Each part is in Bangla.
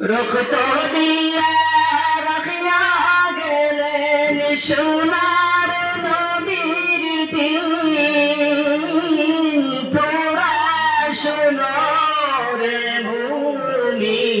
রক্ত দিয়া রাখিয়া গেলেন সোনার নদীর দিন তোরা শোনো রে মুমিন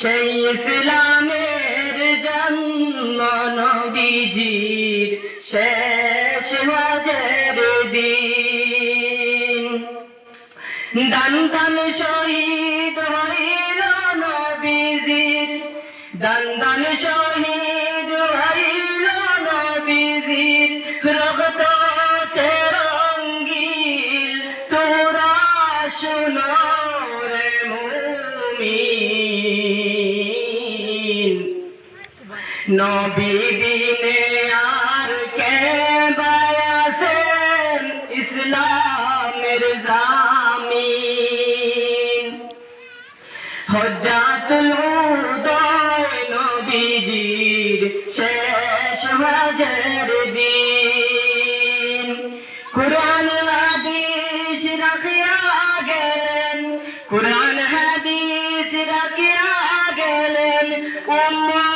সেই ইসলামের জন্ম নবীজির শেষ হজের দিন। দান দান শহীদ হইল নবীজির। দান দান শহীদ হইল নবীজির। রক্ত তেরঙ্গিল তোরা শুনো রে মুমিন। নবী দিনে আর কে বায়াসেন ইসলামের জামিন? হজ্জাতুল উদয় নবীজির শেষ হজের দিন। কুরআন হাদিস রাখিয়া গেলেন, কুরআন হাদিস রাখিয়া গেলেন উম্মতকে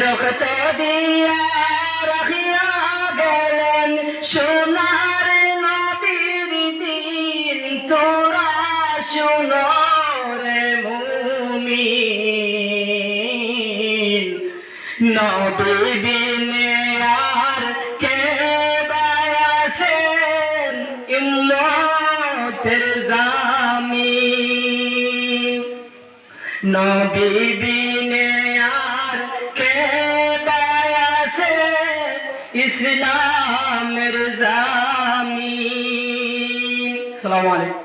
রক্ত দিয়া রাখিয়া গেলেন সোনার নবীর দিন তোরা শুনো রে মুমিন। নবী বিনে আর কে বায়াসেন ইম্মতের জামিন। নবী বিনে আর কে বায়াসে ইসলামের জামি সালাম আলাইকুম